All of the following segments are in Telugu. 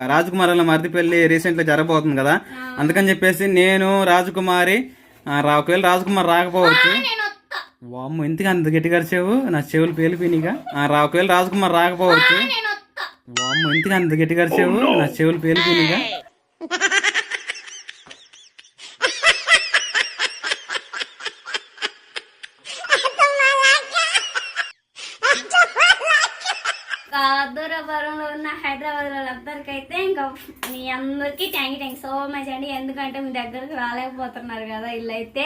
రాజకుమారి వాళ్ళ మరిది పెళ్ళి రీసెంట్గా జరగబోతుంది కదా? అందుకని చెప్పేసి నేను రాజకుమారి ఒకవేళ రాజకుమారి రాకపోవచ్చు. వామ్మ ఎందుకు అంత గట్టిగా అరిచావు? నా చెవులు పేలిపోయినాయిగా. ఆ, రా ఒకవేళ రాజకుమారి రాకపోవచ్చు. వామ్మ ఎందుకు అంత గట్టిగా అరిచావు? నా చెవులు పేలిపోయినాయిగా ఇంకా దూరపురంలో ఉన్న హైదరాబాద్ వాళ్ళందరికీ అయితే ఇంకా మీ అందరికి thank you thank so much అండి. ఎందుకంటే మీ దగ్గరకు రాలేకపోతున్నారు కదా ఇల్లు అయితే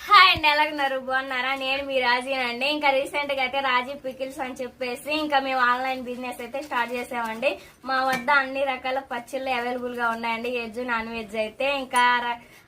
హాయ్ అండి ఎలాగున్నారు? బాగున్నారా? నేను మీ రాజీనండి ఇంకా రీసెంట్గా అయితే రాజీ పికిల్స్ అని చెప్పేసి ఇంకా మేము ఆన్లైన్ బిజినెస్ అయితే స్టార్ట్ చేసామండి. మా వద్ద అన్ని రకాల పచ్చళ్ళు అవైలబుల్గా ఉన్నాయండి. వెజ్ నాన్ వెజ్ అయితే. ఇంకా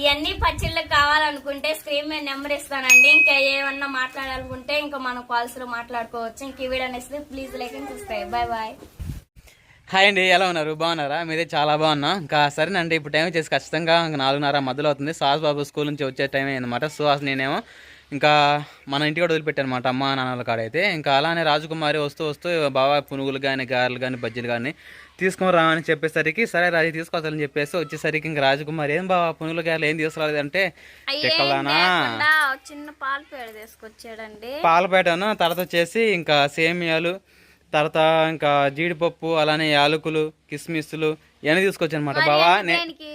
ఇవన్నీ పచ్చళ్ళు కావాలనుకుంటే స్క్రీన్ మీద నెంబర్ ఇస్తానండి. ఇంకా ఏమన్నా మాట్లాడాలనుకుంటే ఇంకా మనం కాల్స్లో మాట్లాడుకోవచ్చు. ఇంక ఈ వీడియో అనేసి please like and subscribe bye bye hi అండి ఎలా ఉన్నారు? బాగున్నారా? మీదే చాలా బాగున్నా. ఇంకా సరేనండి ఇప్పుడు టైం వచ్చేసి ఖచ్చితంగా ఇంకా నాలుగున్నర మధ్యలో అవుతుంది. సాస్ బాబు స్కూల్ నుంచి వచ్చే టైం అయిందన్నమాట. సో అసలు నేనేమో ఇంకా మన ఇంటి కూడా వదిలిపెట్టాను అనమాట అమ్మ నాన్నల కాడైతే ఇంకా అలానే రాజకుమారి వస్తూ వస్తూ బాబా పునుగులు కానీ గారెలు కానీ బజ్జీలు కానీ తీసుకొని రా అని చెప్పేసరికి సరే రాజు తీసుకోవాలని చెప్పేసి వచ్చేసరికి ఇంకా రాజకుమారి ఏం బాబా పునుగులు గారెలు ఏం తీసుకురాలేదు అంటే చెక్కలానా చిన్న పాలు పేడ తీసుకొచ్చాడండి. పాలపేటను తర్వాత వచ్చేసి ఇంకా సేమియాలు తర్వాత ఇంకా జీడిపప్పు అలానే యాలకులు కిస్మిస్లు ఇవన్నీ తీసుకొచ్చాను అనమాట బావా నే- దానికి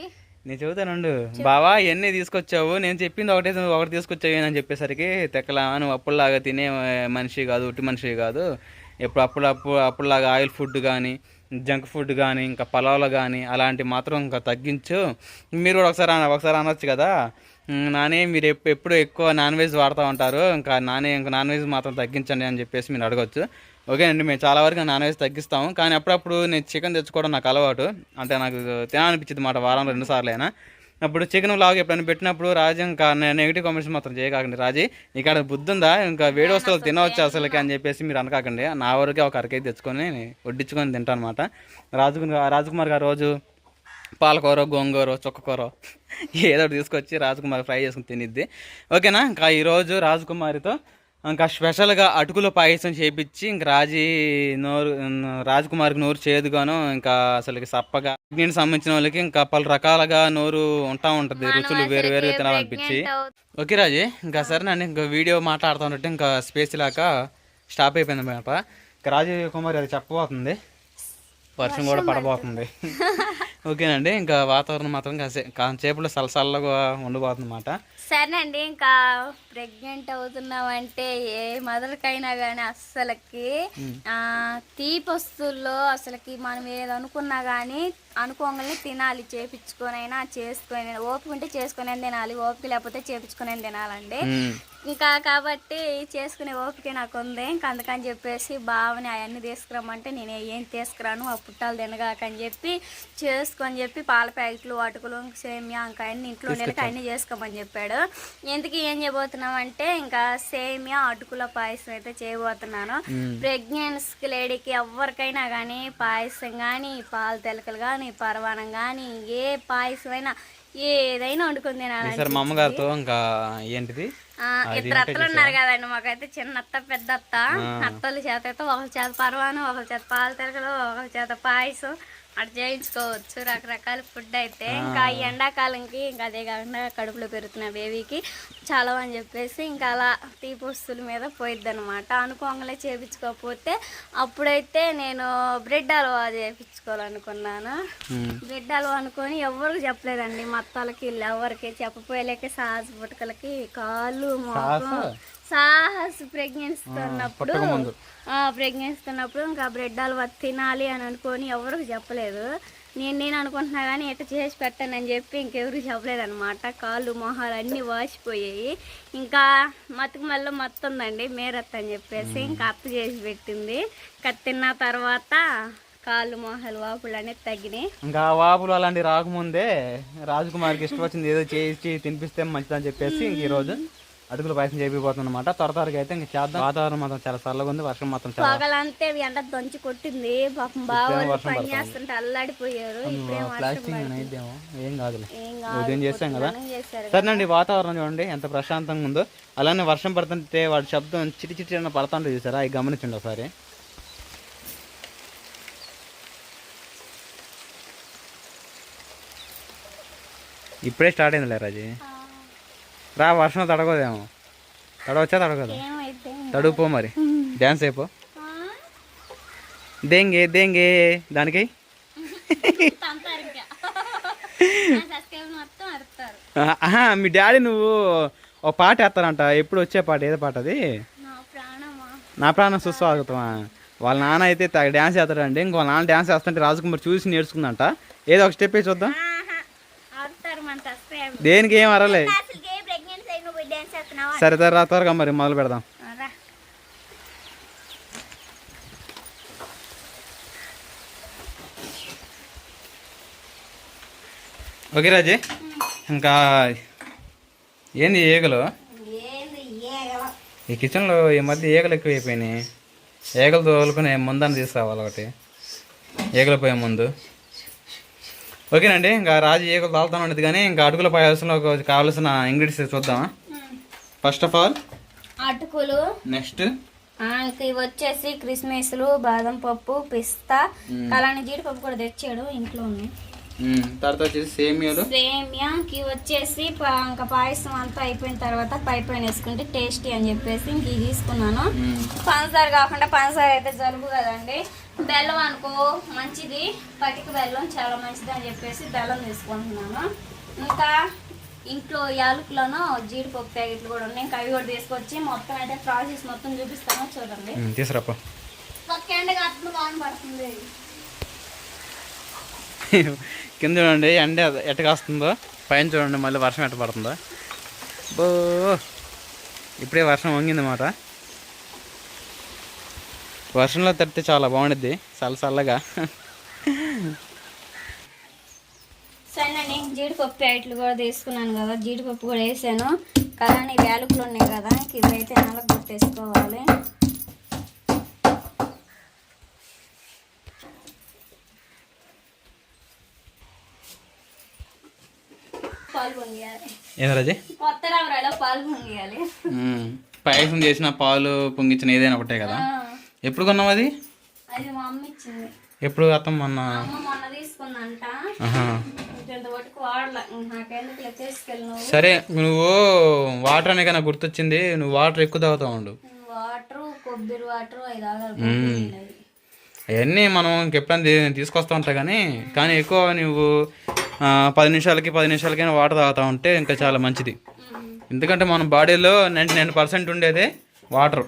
నేను చెబుతానుండు బావా ఇవన్నీ తీసుకొచ్చావు? నేను చెప్పింది ఒకటే ఒకటి తీసుకొచ్చావు అని చెప్పేసరికి తెక్కలా నువ్వు అప్పుడులాగా తినే మనిషి కాదు ఉట్టి మనిషి కాదు. ఎప్పుడు అప్పుడు అప్పుడు అప్పుడులాగా ఆయిల్ ఫుడ్ కానీ జంక్ ఫుడ్ కానీ ఇంకా పొలాలు కానీ అలాంటివి మాత్రం ఇంకా తగ్గించు. మీరు కూడా ఒకసారి ఒకసారి అనొచ్చు కదా. "ఉమ్, నానే మీరు ఎప్- ఎప్పుడు ఎక్కువ నాన్ వెజ్ వాడుతూ ఉంటారు. ఇంకా నానే ఇంకా నాన్ వెజ్ మాత్రం తగ్గించండి అని చెప్పేసి మీరు అడగచ్చు. ఓకేనండి మేము చాలా వరకు నాన్ వెజ్ తగ్గిస్తాము. కానీ అప్పుడప్పుడు నేను చికెన్ తెచ్చుకోవడం నాకు అలవాటు. అంటే నాకు తినాలనిపించింది మాట వారంలో రెండు సార్లు అయినా. అప్పుడు చికెన్ లాగా ఎప్పుడైనా పెట్టినప్పుడు రాజు ఇంకా నెగిటివ్ కామెంట్స్ మాత్రం చేయకండి రాజీ ఇక్కడ బుద్ధి ఉందా ఇంకా వేడి వస్తువులు తినవచ్చు అసలుకి అని చెప్పేసి మీరు అనకాకండి. నా వరకే ఒక అరకైతే తెచ్చుకొని వడ్డించుకొని తింటాను అనమాట రాజు రాజకుమార్ గారు రోజు పాలకూర గోంగూర చుక్కకూర ఏదో ఒకటి తీసుకొచ్చి రాజకుమారి ఫ్రై చేసుకుని తినిద్ది. ఓకేనా? ఇంకా ఈరోజు రాజకుమారితో ఇంకా స్పెషల్గా అటుకుల పాయసం చేపించి ఇంకా రాజీ నోరు రాజకుమారికి నోరు చేదుగాను ఇంకా అసలుకి సప్పగా. దీనికి సంబంధించిన వాళ్ళకి ఇంకా పలు రకాలుగా నోరు ఉంటా ఉంటుంది రుచులు వేరు వేరుగా తినాలనిపించి ఓకే రాజీ ఇంకా సరేనండి ఇంకా వీడియో మాట్లాడుతున్నట్టు ఇంకా స్పేస్ లేక స్టాప్ అయిపోయింది ఇంకా రాజీ కుమారి అది చెప్పబోతుంది. వర్షం కూడా పడబోతుంది. ఓకేనండి ఇంకా వాతావరణం మాత్రం కాసే కాసేపులో సలసల్లగా ఉండబోతుందన్నమాట సరేనండి ఇంకా ప్రెగ్నెంట్ అవుతున్నామంటే ఏ మదర్కైనా కానీ అస్సలకి ఆ, తీపి వస్తువుల్లో అసలుకి మనం ఏది అనుకున్నా కానీ అనుకోగానే తినాలి చేపించుకొనైనా చేసుకొని ఓపిక ఉంటే చేసుకొని తినాలి ఓపిక లేకపోతే చేపించుకొని తినాలండి. ఇంకా కాబట్టి చేసుకునే ఓపిక నాకు ఉంది ఇంకా అందుకని చెప్పేసి బావని అవన్నీ తీసుకురమ్మంటే నేను ఏం తీసుకురాను ఆ పుట్టాలు తినగాకని చెప్పి చేసుకొని చెప్పి పాల ప్యాకెట్లు అటుకులు సేమియా ఇంకా అన్ని ఇంట్లో నెలకి అన్ని చేసుకోమని చెప్పాడు. ఎందుకు ఏం చేయబోతున్నాం అంటే ఇంకా సేమియా అటుకుల పాయసం అయితే చేయబోతున్నాను. ప్రెగ్నెన్సీ లేడీకి ఎవరికైనా కానీ పాయసం కానీ పాల తెలకలు కానీ పరవానం కానీ ఏ పాయసం అయినా ఏదైనా ఈసారి మా అమ్మగారితో ఇంకా ఏంటిది? ఇద్దరు అత్తలు ఉన్నారు కదండి మాకైతే చిన్న అత్త పెద్ద అత్త. అత్తల చేత అయితే ఒకరి చేత పరవాను ఒకరి చేత పాల తెరకలు ఒకరి చేత పాయసం. అటు చేయించుకోవచ్చు రకరకాల ఫుడ్ అయితే. ఇంకా ఈ ఎండాకాలంకి ఇంకా అదే కాకుండా కడుపులో పెరుగుతున్న బేబీకి చాలా అని చెప్పేసి ఇంకా అలా తీపి వస్తువుల మీద పోయిద్ది అనమాట అనుకోగానే చేయించుకోకపోతే అప్పుడైతే నేను బ్రెడ్ హల్వా చేయించుకోవాలనుకున్నాను. బ్రెడ్ హల్వా అనుకొని ఎవరికి చెప్పలేదండి. మా అత్తలకి వీళ్ళు ఎవరికి చెప్పపోయలేక సాహస పుట్టకలకి కాళ్ళు మోకం సాహస్ ప్రెగ్నెన్సీతో ఉన్నప్పుడు పుట్టక ముందు. ప్రెగ్నెన్సీ ఉన్నప్పుడు ఇంకా బ్రెడ్ హల్వా తినాలి అని అనుకొని ఎవరికి చెప్పలేదు. నేను నేను అనుకుంటున్నా కానీ ఎట్ట చేసి పెట్టానని చెప్పి ఇంకెవరికి చెప్పలేదు అనమాట కాళ్ళు మొహాలు అన్నీ వాసిపోయాయి. ఇంకా మతుకు మళ్ళీ మత్తుందండి మేరత్ అని చెప్పేసి ఇంకా అత్త చేసి పెట్టింది. ఇంకా తిన్న తర్వాత కాళ్ళు మొహాలు వాపులు అనేది తగ్గినాయి. ఇంకా వాపులు అలాంటి రాకముందే రాజకుమారికి ఇష్టం వచ్చింది ఏదో చేసి తినిపిస్తే మంచిదని చెప్పేసి ఇంక ఈ రోజు అటుకులు పాయసం చేపిపోతుంది అనమాట త్వర త్వరగా అయితే ఇంక చేద్దాం. వాతావరణం మాత్రం చాలా చల్లగా ఉంది వర్షం మాత్రం చాలా పగలంతే ఎండ దంచి కొట్టింది. పాపం బాగా పని చేస్తుంటే అల్లాడిపోయారు. అయిద్దేమో ఏం కాదులే. ఏం ఉదయం చేస్తాం కదా? కాదు సరేనండి వాతావరణం చూడండి ఎంత ప్రశాంతంగా ఉందో. అలానే వర్షం పడుతుంటే వాడి శబ్దం చిటి చిటి అన్న పడుతుంటే చూసారా? అవి గమనించండి ఒకసారి. ఇప్పుడే స్టార్ట్ అయింది లే రాజీ రా వర్షం తడగదేమో. తడవచ్చా తడగదు? తడుపో మరి. డ్యాన్స్ అయిపో. దేంగే దేంగే దానికి? మీ డాడీ నువ్వు ఒక పాట వేస్తారంట. ఎప్పుడు వచ్చే పాట ఏదో పాట అది? నా ప్రాణం సుస్వాగతమా? వాళ్ళ నాన్న అయితే డ్యాన్స్ చేస్తాడండి ఇంకో నాన్న డ్యాన్స్ చేస్తుంటే రాజకుమార్ చూసి నేర్చుకుందంట. ఏదో ఒక స్టెప్ వేసి చూద్దాం దేనికి ఏం అరలే అసలు ఏ ప్రెగ్నెన్సీ అయిన పోయి డాన్స్ చేస్తున్నావా సరే త్వరగా త్వరగా మరి మొదలు పెడదాం. రా. ఓకే రాజీ. ఇంకా ఏంది ఏగల? ఈ కిచెన్లో ఈ మధ్య ఈగలు ఎక్కువైపోయినాయి. ఈగలు తోలుకుని ముందని తీసుకురావాలి ఒకటి. ఈగలు పోయే ముందు. ఓకేనండి ఇంకా రాజు ఈగలు తాగుతాను ఉండదు కానీ ఇంకా అటుకుల పాయాల్సిన కావాల్సిన ఇంగ్రీడియంట్స్ చూద్దామా? ఫస్ట్ ఆఫ్ ఆల్ అటుకులు. నెక్స్ట్ ఇవి వచ్చేసి క్రిస్మస్లు బాదం పప్పు పిస్తా అలానే జీడిపప్పు కూడా తెచ్చాడు ఇంట్లో ఉన్నాయి తర్వాత వచ్చేసి సేమియాలు. సేమియాకి వచ్చేసి ఇంకా పాయసం అంతా అయిపోయిన తర్వాత పై పైన వేసుకుంటే టేస్టీ అని చెప్పేసి ఇంక ఇది తీసుకున్నాను. పంచదార కాకుండా పంచదార అయితే జలుబు కదండి. బెల్లం అనుకో మంచిది. పటిక బెల్లం చాలా మంచిది అని చెప్పేసి బెల్లం తీసుకుంటున్నాను. ఇంకా ఇంట్లో యాలకులను జీడిపప్పు ప్యాకెట్లు కూడా ఉన్నాయి. ఇంకా అవి కూడా తీసుకొచ్చి మొత్తం అయితే ప్రాసెస్ మొత్తం చూపిస్తాను. చూడండి. పడుతుంది. కింద చూడండి ఎండ ఎట్ట కాస్తుందో. పైన చూడండి మళ్ళీ వర్షం ఎట్ట పడుతుందో. బో. ఇప్పుడే వర్షం వంగింది మాట వర్షంలో తడితే చాలా బాగుండిద్ది చల్ల చల్లగా సరేనండి జీడిపప్పు ప్యాకెట్లు కూడా తీసుకున్నాను కదా జీడిపప్పు కూడా వేసాను. కానీ వేలుకలు ఉన్నాయి కదా ఇవైతే నలకు కొట్టేసుకోవాలి. కొత్త పాలు పొంగియాలి. పాయసం చేసిన పాలు పొంగించిన ఏదైనా ఒకటే కదా? ఎప్పుడు కొన్నావు అది? అది మా అమ్మ ఇచ్చింది. ఎప్పుడు అత్తం మొన్న? మొన్న తీసుకుందంట. సరే నువ్వు వాటర్ అనే నాకు గుర్తొచ్చింది. నువ్వు వాటర్ ఎక్కువ తాగుతూ ఉండు. వాటర్ కొబ్బరి వాటర్. అవన్నీ మనం ఇంకెప్పుడైనా తీసుకొస్తా ఉంటా కానీ కానీ ఎక్కువ నువ్వు పది నిమిషాలకి పది నిమిషాలకైనా వాటర్ తాగుతూ ఉంటే ఇంకా చాలా మంచిది. ఎందుకంటే మన బాడీలో నైంటీ నైన్ పర్సెంట్ ఉండేదే వాటర్.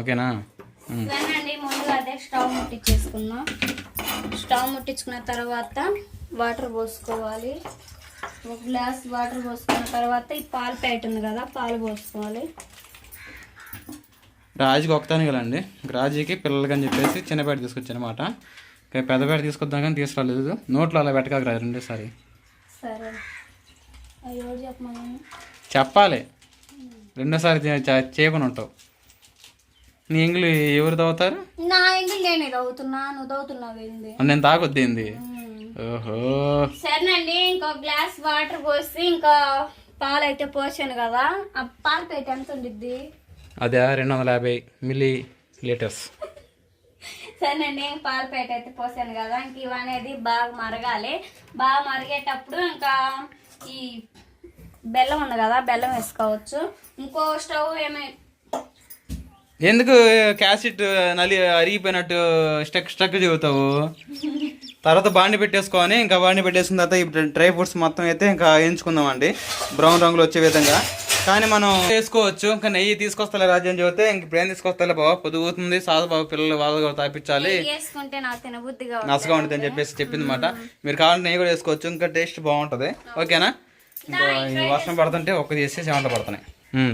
ఓకేనా? అదే స్టవ్ ముట్టించేసుకున్నాం స్టవ్ ముట్టించుకున్న తర్వాత వాటర్ పోసుకోవాలి. ఒక గ్లాస్ వాటర్ పోసుకున్న తర్వాత ఈ పాలు ప్యాకెట్ ఉంది కదా పాలు పోసుకోవాలి. రాజుకి ఒకతానే కదండి. రాజుకి పిల్లలకి అని చెప్పేసి చిన్న పేట తీసుకొచ్చాను అనమాట ఇంకా పెద్ద పేట తీసుకొద్దాం కానీ తీసుకురాలేదు. నోట్లో అలా పెట్టకాక రాదు రెండోసారి. సరే. చెప్పాలి. రెండోసారి చేయకుండా ఉంటావు. నీ ఇంగ్లీ ఎవరు తాగుతారు నా ఇంగిల్ నేను ఇది అవుతున్నా నువ్వు అవుతున్నావు ఏంది నేను తాగొద్దు ఏంది? ఓహో సరేనండి ఇంకో గ్లాస్ వాటర్ పోసి ఇంకా పాలు అయితే పోసాను కదా. ఆ పాలు ప్యాకెట్ ఎంత ఉండిద్ది? అదే రెండు వందల యాభై మిల్లీ లీటర్స్. సరేనండి పాల ప్యాకెట్ అయితే పోసాను కదా. ఇంక ఇవి అనేది బాగా మరగాలి. బాగా మరిగేటప్పుడు ఇంకా ఈ బెల్లం ఉంది కదా బెల్లం వేసుకోవచ్చు. ఇంకో స్టవ్ ఏమై ఎందుకు క్యాసెట్ నలి అరిగిపోయినట్టు స్టక్ స్టక్ చెబుతావు తర్వాత బాండి పెట్టేసుకొని ఇంకా బాండి పెట్టేసుకున్న తర్వాత ఈ డ్రై ఫ్రూట్స్ మొత్తం అయితే ఇంకా వేయించుకుందామండి. బ్రౌన్ రంగులో వచ్చే విధంగా. కానీ మనం వేసుకోవచ్చు. ఇంకా నెయ్యి తీసుకొస్తా రాజ్యం అని చెబితే ఇంక ఇప్పుడు ఏం తీసుకొస్తా బాబా పొదుగుతుంది సాధు బాబు పిల్లలు వాళ్ళు తాపించాలి. నసగా ఉంటుంది అని చెప్పేసి చెప్పింది అనమాట మీరు కావాలంటే నెయ్యి కూడా వేసుకోవచ్చు. ఇంకా టేస్ట్ బాగుంటుంది. ఓకేనా? ఇంకా వర్షం పడుతుంటే ఒక్క చేసి చెమట పడుతున్నాయి.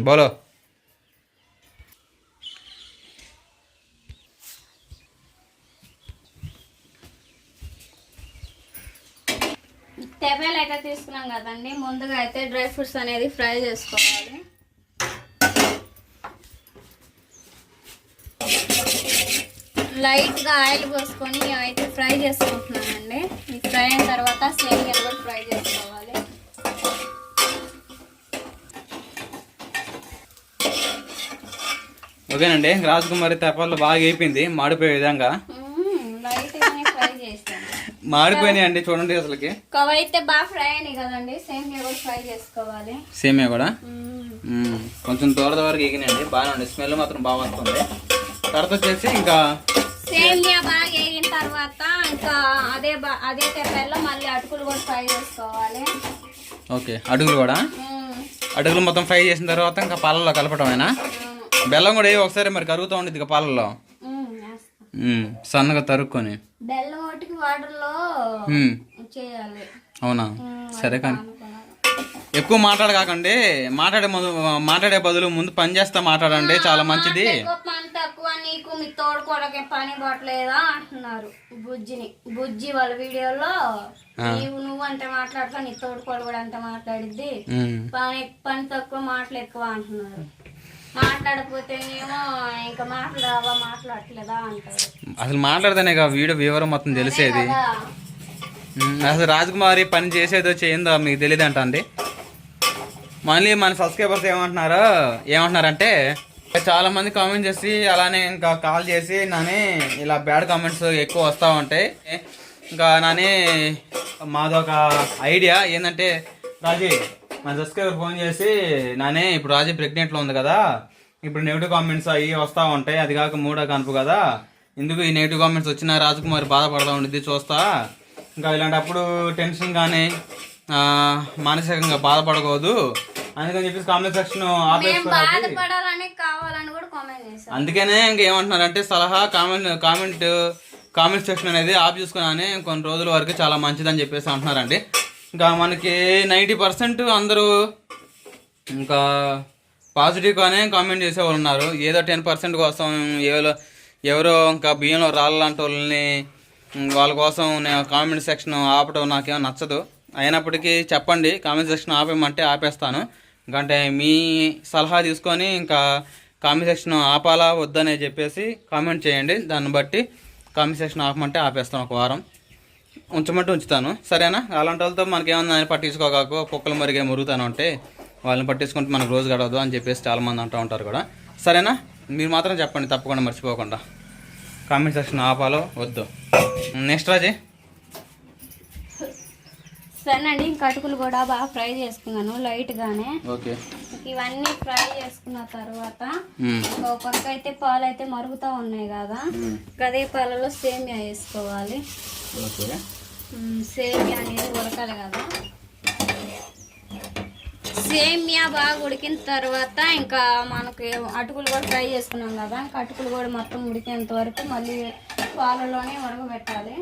బోలో. తెప్పలు అయితే తీసుకున్నాం కదండి. ముందుగా అయితే డ్రై ఫ్రూట్స్ అనేది ఫ్రై చేసుకోవాలి. లైట్గా ఆయిల్ పోసుకొని అయితే ఫ్రై చేసుకుంటున్నానండి ఈ ఫ్రై అయిన తర్వాత సేమియా కూడా ఫ్రై చేసుకోవాలి. ఓకేనండి రాజకుమారి తెపాలు బాగా అయిపోయింది మాడిపోయే విధంగా లైట్ గానే ఫ్రై చేస్తాను మాడిపోయినాయి అండి చూడండి అసలుకి. కవ అయితే బాగా ఫ్రై అయినాయి కదండి. సేమియా కూడా ఫ్రై చేసుకోవాలి. కొంచెం దూರದ వరకు ఎగినండి బాగానే ఉంది. స్మెల్ మాత్రం బాగా వస్తుంది. తర్వాత వచ్చేసి ఇంకా సేమియా బాగా వేగిన తర్వాత ఇంకా అదే బా అదే తెప్పల్లో మళ్ళీ అటుకులు కూడా ఫ్రై చేసుకోవాలి. ఓకే. అడుగులు కూడా. అడుగులు మొత్తం ఫ్రై చేసిన తర్వాత ఇంకా పాలల్లో కలపటమేనా. బెల్లం కూడా ఒకసారి మరి కరుగుతూ ఉండేది ఇక పాలల్లో. సన్నగా తరుక్కొని. బెల్లం ఒకటికి వాటర్లో మ్మ్. చేయాలి. అవునా. సరే కానీ. ఎక్కువ మాట్లాడకాకండి మాట్లాడే ముందు మాట్లాడే బదులు ముందు పని చేస్తా మాట్లాడండి. చాలా మంచిది. పని తక్కువ నీకు మీ పని పట్టలేదా అంటున్నారు బుజ్జిని. బుజ్జి వాళ్ళ వీడియోలో నీవు నువ్వు అంటే మాట్లాడతా నీ తోడుకోడు కూడా అంటే మాట్లాడిద్ది. పని పని తక్కువ మాటలు ఎక్కువ అంటున్నారు. మాట్లాడకపోతే ఏమో ఇంకా మాట్లాడవా మాట్లాడట్లేదా అంటారు అసలు మాట్లాడితేనే కదా వీడియో వివరం మొత్తం తెలిసేది. అసలు రాజకుమారి పని చేసేదో చేయిందో మీకు తెలియదు అంట అండి మళ్ళీ మన సబ్స్క్రైబర్స్ ఏమంటున్నారో ఏమంటున్నారంటే చాలా మంది కామెంట్ చేసి అలానే ఇంకా కాల్ చేసి నాని ఇలా బ్యాడ్ కామెంట్స్ ఎక్కువ వస్తూ ఉంటాయి. ఇంకా నాని మాదొక ఐడియా ఏంటంటే రాజీ మన సబ్స్క్రైబర్ ఫోన్ చేసి నానే ఇప్పుడు రాజీ ప్రెగ్నెంట్లో ఉంది కదా. ఇప్పుడు నెగిటివ్ కామెంట్స్ అవి వస్తూ ఉంటాయి. అది కాక మూడో కనుపు కదా. ఎందుకు ఈ నెగిటివ్ కామెంట్స్ వచ్చినా రాజకుమారి బాధపడతా ఉండిద్ది చూస్తా. ఇంకా ఇలాంటప్పుడు టెన్షన్ కానీ మానసికంగా బాధపడకూడదు. అందుకని చెప్పేసి కామెంట్ సెక్షన్ అందుకనే ఇంకేమంటున్నారంటే సలహా కామెంట్ కామెంట్ కామెంట్ సెక్షన్ అనేది ఆఫ్ చేసుకున్నానే కొన్ని రోజుల వరకు చాలా మంచిదని చెప్పేసి అంటున్నారండి. ఇంకా మనకి నైంటీ పర్సెంట్ అందరూ ఇంకా పాజిటివ్గానే కామెంట్ చేసేవాళ్ళు ఉన్నారు. ఏదో టెన్ పర్సెంట్ కోసం ఎవరో ఎవరో ఇంకా బియ్యంలో రాళ్ళలాంటి వాళ్ళని వాళ్ళ కోసం నేను కామెంట్ సెక్షన్ ఆపడం నాకేమో నచ్చదు. అయినప్పటికీ చెప్పండి కామెంట్ సెక్షన్ ఆపేయమంటే ఆపేస్తాను. ఎందుకంటే మీ సలహా తీసుకొని ఇంకా కామెంట్ సెక్షన్ ఆపాలా వద్దనే చెప్పేసి కామెంట్ చేయండి. దాన్ని బట్టి కామెంట్ సెక్షన్ ఆపమంటే ఆపేస్తాను ఒక వారం. ఉంచమంటే ఉంచుతాను. సరేనా? అలాంటి వాళ్ళతో మనకేమన్నా పట్టించుకోకాకు కుక్కలు మరిగే మురుగుతాను అంటే వాళ్ళని పట్టించుకుంటే మనకు రోజు గడవదు అని చెప్పేసి చాలామంది అంటూ ఉంటారు కూడా. సరేనా? మీరు మాత్రం చెప్పండి తప్పకుండా మర్చిపోకుండా. కామెంట్ సెక్షన్ ఆపాలో వద్దు. నెక్స్ట్ రాజీ. సరేనండి ఇంకా అటుకులు కూడా బాగా ఫ్రై చేసుకున్నాను లైట్ గానే ఓకే. ఇవన్నీ ఫ్రై చేసుకున్న తర్వాత ఒక పక్క అయితే పాలు అయితే మరుగుతూ ఉన్నాయి కదా. అదే పాలలో సేమియా వేసుకోవాలి. ఓకే. సేమియా అనేది ఉడకాలి కదా. సేమియా బాగా ఉడికిన తర్వాత ఇంకా మనకి అటుకులు కూడా ఫ్రై చేసుకున్నాం కదా ఇంకా అటుకులు కూడా మొత్తం ఉడికేంత వరకు మళ్ళీ పాలలోనే ఉడకబెట్టాలి.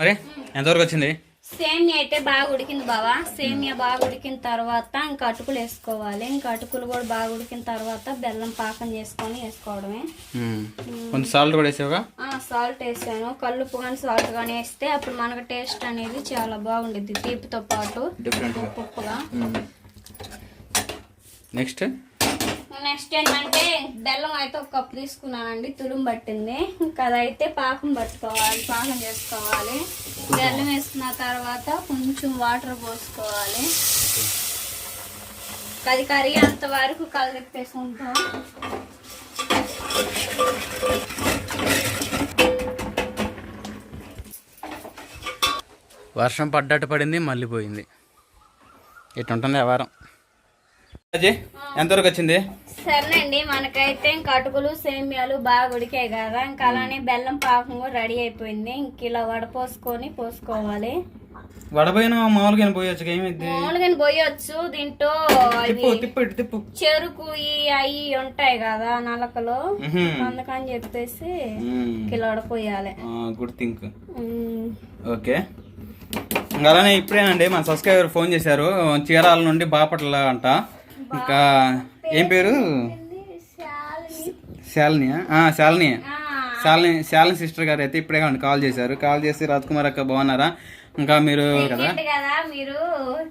మరి? ఎంతవరకు వచ్చింది? సేమియా అయితే బాగా ఉడికింది బావా. సేమియా బాగా ఉడికిన తర్వాత ఇంకా అటుకులు వేసుకోవాలి. ఇంకా అటుకులు కూడా బాగా ఉడికిన తర్వాత బెల్లం పాకం చేసుకొని వేసుకోవడమే. కొంచెం సాల్ట్ కూడా వేసావుగా? సాల్ట్ వేసాను. కల్లుప్పు కానీ సాల్ట్ కానీ వేస్తే అప్పుడు మనకు టేస్ట్ అనేది చాలా బాగుండిద్ది తీపితో పాటు. ఉప్పుగా. నెక్స్ట్? నెక్స్ట్ ఏంటంటే బెల్లం అయితే ఒక కప్పు తీసుకున్నానండి. తురుము పట్టింది. ఇంకా అదైతే పాకం పట్టుకోవాలి పాకం చేసుకోవాలి. బెల్లం వేసుకున్న తర్వాత కొంచెం వాటర్ పోసుకోవాలి. అది కరిగేంత వరకు కలిపేసుకుంటాం వర్షం పడ్డట్టు పడింది మళ్ళీ పోయింది. ఇటు వ్యవహారం ఎంతవరకు వచ్చింది? సరేనండి మనకైతే ఇంకా అటుకులు సేమియాలు బాగా ఉడికాయి కదా. ఇంకా అలానే బెల్లం పాకం కూడా రెడీ అయిపోయింది. ఇంక ఇలా వడపోసుకొని పోసుకోవాలి. వడపోయిన మామూలుగా పోయొచ్చు మామూలుగా పోయొచ్చు. దీంట్లో చెరుకు అవి ఉంటాయి కదా నలకలు. అందుకని చెప్పేసి మ్మ్. కిలోడ పోయాలి గుడ్ థింక్. ఓకే. ఇంకా అలానే ఇప్పుడేనండి మన సబ్స్క్రైబర్ ఫోన్ చేశారు. చీరాల నుండి బాపట్ల అంట. ఇంకా ఏం పేరు? శాలిని. శాలిని శాలిని శాలిని సిస్టర్ గారు అయితే ఇప్పుడే కాల్ చేశారు. కాల్ చేసి రాజ్ కుమార్ అక్క బాగున్నారా? ఇంకా మీరు కదా? మీరు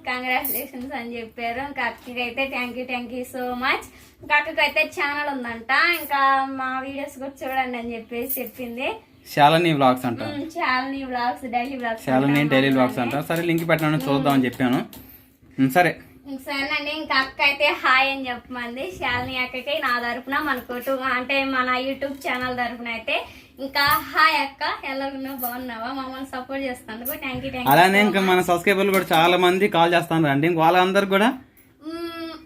కంగ్రాచులేషన్స్ అని చెప్పారు. ఇంకా అక్కకి అయితే thank you thank you so much ఇంకా అక్కకి అయితే ఛానల్ ఉందంట. ఇంకా మా వీడియోస్ కూడా చూడండి అని చెప్పేసి చెప్పింది. శాలిని వ్లాగ్స్ అంట. చాలని blogs daily blogs Shalini daily vlogs అంట. సరే లింక్ పెట్టినాను చూద్దామని చెప్పాను. ఉమ్, సరే. సరేనండి ఇంకా అక్క అయితే హాయ్ అని చెప్పమంది. శాలిని అక్కకి నా తరపున మన కుటుంబ అంటే మన యూట్యూబ్ ఛానల్ తరపున అయితే ఇంకా హాయ్ అక్క ఎలా ఉన్నావు బాగున్నావా? మమ్మల్ని సపోర్ట్ చేస్తాను థ్యాంక్ యూ అలానే ఇంకా మన సబ్స్క్రైబర్లు కూడా చాలా మంది కాల్ చేస్తాను రండి ఇంక వాళ్ళందరూ కూడా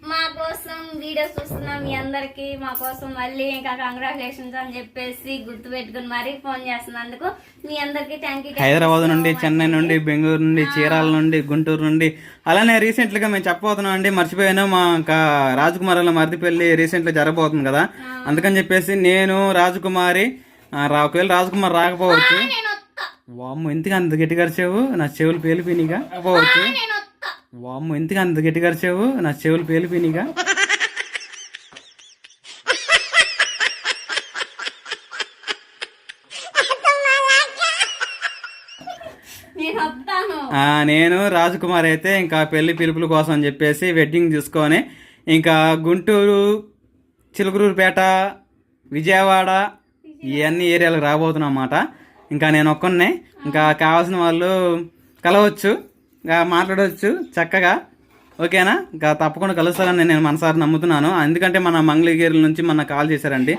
మా కోసం వీడియోస్ చూస్తున్న మీ అందరికి మా కోసం మళ్ళీ ఇంకా కంగ్రాచులేషన్స్ అని చెప్పేసి గుర్తు పెట్టుకుని మరీ ఫోన్ చేస్తున్నందుకు మీ అందరికి థ్యాంక్ యూ హైదరాబాద్ నుండి చెన్నై నుండి బెంగళూరు నుండి చీరాల నుండి గుంటూరు నుండి అలానే రీసెంట్గా మేము చెప్పబోతున్నాం అండి మర్చిపోయాను మా ఇంకా పెళ్ళి రీసెంట్గా జరగబోతుంది కదా. అందుకని చెప్పేసి నేను రాజకుమారి ఒకవేళ రాజకుమార్ రాకపోవచ్చు. వామ్మ ఎందుకు అంత గట్టి గరిచావు నా చెవులు పేలిపోయినాయిగా. వస్తా వామ్మ ఎందుకు అంత గట్టి గరిచావు నా చెవులు పేలిపోయినాయిగా నేను నేను రాజకుమార్ అయితే ఇంకా పెళ్ళి పిలుపుల కోసం అని చెప్పేసి వెడ్డింగ్ చూసుకొని ఇంకా గుంటూరు చిలుకూరుపేట విజయవాడ ఇవన్నీ ఏరియాలకు రాబోతున్నాం అన్నమాట. ఇంకా నేను ఒక్కనే ఇంకా కావాల్సిన వాళ్ళు కలవచ్చు ఇంకా మాట్లాడవచ్చు చక్కగా. ఓకేనా? ఇంకా తప్పకుండా కలుస్తారని నేను మనసారి నమ్ముతున్నాను. ఎందుకంటే మన మంగళగిరి నుంచి మన కాల్ చేశారండి.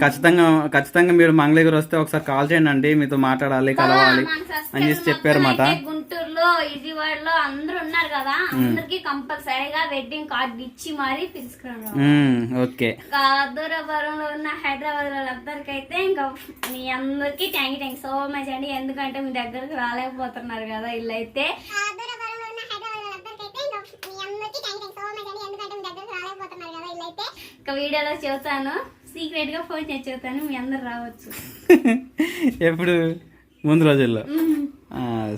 ఖచ్చితంగా ఖచ్చితంగా మీరు మంగళగిరి వస్తే ఒకసారి కాల్ చేయండి అండి మీతో మాట్లాడాలి కలవాలి అని చేసి చెప్పారన్నమాట గుంటూరులో విజయవాడలో అందరూ ఉన్నారు కదా అందరికి కంపల్సరీగా వెడ్డింగ్ కార్డు ఇచ్చి మరీ ఉమ్, ఓకే. ఉన్న హైదరాబాద్ వాళ్ళందరికీ అయితే ఇంకా మీ అందరికి thank you thank so much అండి. ఎందుకంటే మీ దగ్గరకు రాలేకపోతున్నారు కదా ఇల్లు అయితే ఇంకా వీడియోలో చెబుతాను సీక్రెట్గా ఫోన్ చేసి చెబుతాను మీ అందరు రావచ్చు. ఎప్పుడు? ముందు రోజుల్లో.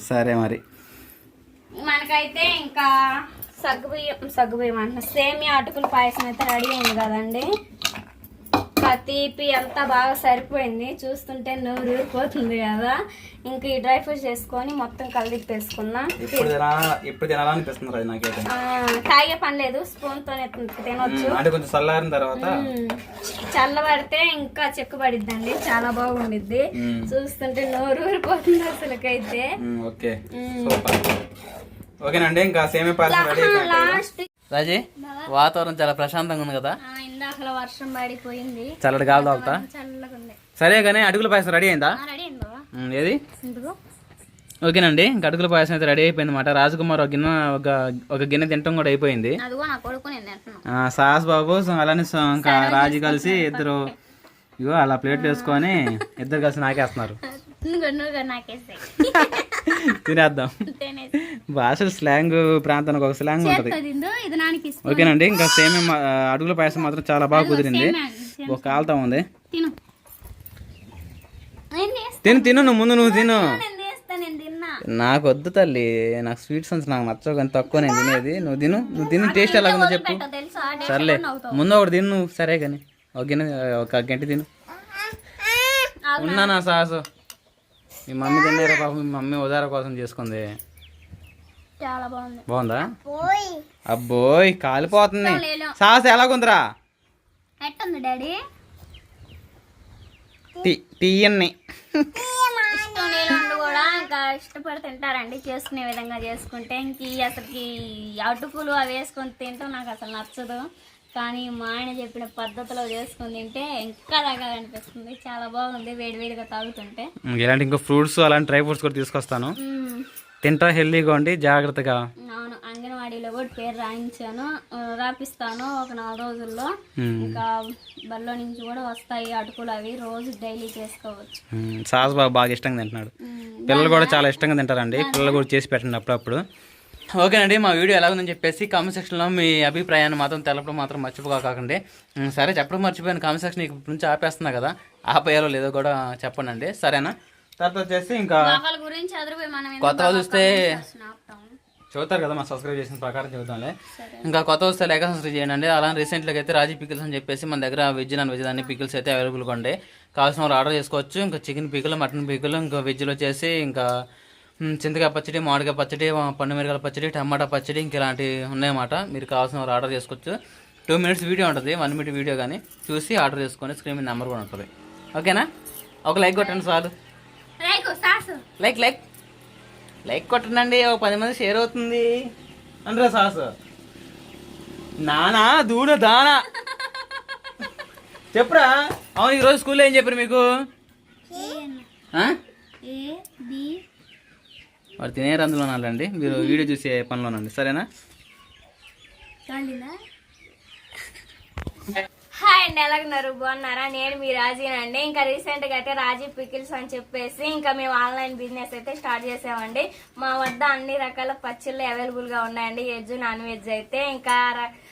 సరే మరి. మనకైతే ఇంకా సగ్గుబియ్యం సగ్గుబియ్యం అంటున్నా. సేమియా అటుకుల పాయసం అయితే రెడీ అయింది కదండి. ఇంకా తీపి అంతా బాగా సరిపోయింది. చూస్తుంటే నోరు ఊరిపోతుంది కదా. ఇంక ఈ డ్రై ఫ్రూట్స్ చేసుకొని మొత్తం ఇప్పుడు తినాలనిపిస్తుంది నాకైతే. ఆ, తాగే పని లేదు. స్పూన్ తోనే తినొచ్చు. ఉమ్, అంటే కొంచెం చల్లారిన తర్వాత. చల్లబడితే ఇంకా చెక్కబడిద్దండి చాలా బాగుండిద్ది. చూస్తుంటే నోరు ఊరిపోతుంది అసలుకైతే. ఓకే. సూపర్. ఓకేనండి ఇంకా సేమే రెడీ లాస్ట్ రాజీ వాతావరణం చాలా ప్రశాంతంగా ఉంది కదా? ఇందాకల వర్షం పడిపోయింది. చల్లటి గాలి తాగుతా? సరే కానీ అడుగుల పాయసం రెడీ అయిందా? ఏది? ఓకేనండి ఇంకా అడుగుల పాయసం అయితే రెడీ అయిపోయింది అనమాట రాజకుమార్ ఒక గిన్నె ఒక ఒక గిన్నె తినటం కూడా అయిపోయింది. సాహస్ బాబు అలానే ఇంకా రాజు కలిసి ఇద్దరు ఇగో అలా ప్లేట్లు వేసుకొని ఇద్దరు కలిసి నాకేస్తున్నారు. తినేద్దాం. తినేసి. భాష స్లాంగ్ ప్రాంతానికి ఒక స్లాంగ్ ఉంటుంది. ఓకేనండి ఇంకా సేమ్ అడుగుల పాయసం మాత్రం చాలా బాగా కుదిరింది. ఒక కాలుతా ఉంది. తిను. తిను నువ్వు ముందు నువ్వు తిను. నాకు వద్దు తల్లి నాకు స్వీట్స్ అంటే నాకు నచ్చవు కానీ తక్కువ నేను తినేది. నువ్వు తిను నువ్వు తిని టేస్ట్ ఎలా ఉందో చెప్పు. సర్లే ముందు ఒకటి తిను నువ్వు. సరే కానీ ఒక గిన్నె ఒక గంట తిను. ఉన్నా నా సాహసు? మీ మమ్మీ తిన్నారా పాపం? మీ మమ్మీ ఉదార కోసం చేసుకుంది. చాలా బాగుంది. బాగుందా? అబ్బోయ్. కాలిపోతుంది సాహస్ ఎలాగుందిరా? ఎట్టుంది డాడీ? టీ కూడా ఇంకా ఇష్టపడి తింటారండి. చేసుకునే విధంగా చేసుకుంటే ఇంక అసలుకి అటుకులు అవి వేసుకొని తింటాం నాకు అసలు నచ్చదు. కానీ మా ఆయన చెప్పిన పద్ధతిలో చేసుకొని తింటే ఇంకా దాకా అనిపిస్తుంది చాలా బాగుంది వేడివేడిగా తాగుతుంటే. ఇలాంటి ఇంకో ఫ్రూట్స్ అలాంటి డ్రై ఫ్రూట్స్ కూడా తీసుకొస్తాను. తింటా హెల్దీగా ఉండి జాగ్రత్తగా. అవును అంగన్వాడీ అంగన్వాడీలో కూడా పేరు రాయించాను. రాపిస్తాను ఒక నాలుగు రోజుల్లో. ఇంకా బల్లో నుంచి కూడా వస్తాయి అటుకులు అవి రోజు డైలీ చేసుకోవచ్చు. సాస్ బాబు బాగా ఇష్టంగా తింటున్నాడు. పిల్లలు కూడా చాలా ఇష్టంగా తింటారండి. పిల్లలు కూడా చేసి పెట్టండి అప్పుడప్పుడు. ఓకేనండి మా వీడియో ఎలా ఉందని చెప్పేసి కామెంట్ సెక్షన్లో మీ అభిప్రాయాన్ని మాత్రం తెలపడం మాత్రం మర్చిపోకాకండి సరే చెప్పడం మర్చిపోయాను కామెంట్ సెక్షన్ ఇప్పటి నుంచి ఆపేస్తున్నా కదా ఆపేయాలో లేదో కూడా చెప్పండి సరేనా? తర్వాత వచ్చేసి ఇంకా కొత్తగా చూస్తే? చూస్తారు కదా మా సబ్స్క్రైబ్ చేసిన ప్రకారం సరే. ఇంకా కొత్త వస్తే లేక సబ్స్క్రైబ్ చేయండి. అలా రీసెంట్గా అయితే రాజీ పికిల్స్ అని చెప్పేసి మన దగ్గర వెజ్ నాన్ వెజ్ అన్ని పికిల్స్ అయితే అవైలబుల్గా ఉండే. కావాల్సిన వాళ్ళు ఆర్డర్ చేసుకోవచ్చు. ఇంకా చికెన్ పికిల్ మటన్ పికిల్ ఇంకా వెజ్లో వచ్చేసి ఇంకా చింతకాయ పచ్చడి మామిడికాయ పచ్చడి పండు మిరకాయల పచ్చడి టమాటా పచ్చడి ఇంక ఇలాంటివి ఉన్నాయన్నమాట. మీరు కావాల్సిన వాళ్ళు ఆర్డర్ చేసుకోవచ్చు. టూ మినిట్స్ వీడియో ఉంటుంది. వన్ మినిట్ వీడియో కానీ చూసి ఆర్డర్ చేసుకొని స్క్రీన్ మీద నెంబర్ కూడా ఉంటుంది. ఓకేనా? ఒక లైక్ కొట్టండి చాలు రేకు సాసు లైక్ లైక్ లైక్ కొట్టండి ఒక పది మంది షేర్ అవుతుంది. అంటారా సాస్ నానా దూడ దానా. చెప్పురా. అవును ఈరోజు స్కూల్లో ఏం చెప్పారు మీకు? వాడు తినే రందులో ఉన్నారండి మీరు వీడియో చూసే పనిలోనండి. సరేనా? హాయ్ అండి ఎలాగున్నారు? బాగున్నారా? నేను మీ రాజీనండి. ఇంకా రీసెంట్గా అయితే రాజీ పికిల్స్ అని చెప్పేసి ఇంకా మేము ఆన్లైన్ బిజినెస్ అయితే స్టార్ట్ చేసామండి. మా వద్ద అన్ని రకాల పచ్చళ్ళు అవైలబుల్గా ఉన్నాయండి. వెజ్ నాన్ వెజ్ అయితే ఇంకా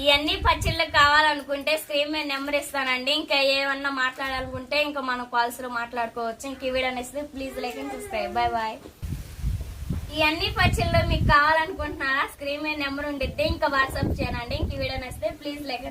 ఇవన్నీ పచ్చళ్ళు కావాలనుకుంటే స్క్రీన్ మీద నెంబర్ ఇస్తానండి. ఇంకా ఏమన్నా మాట్లాడాలనుకుంటే ఇంకా మనం కాల్స్లో మాట్లాడుకోవచ్చు. ఇంక ఈ video please like and subscribe bye bye ఇవన్నీ పచ్చళ్ళు మీకు కావాలనుకుంటున్నారా? స్క్రీన్ మీద నెంబర్ ఉండిద్ది. ఇంకా వాట్సాప్ చేయండి. ఇంక ఈ వీడియో నచ్చితే ప్లీజ్ లైక్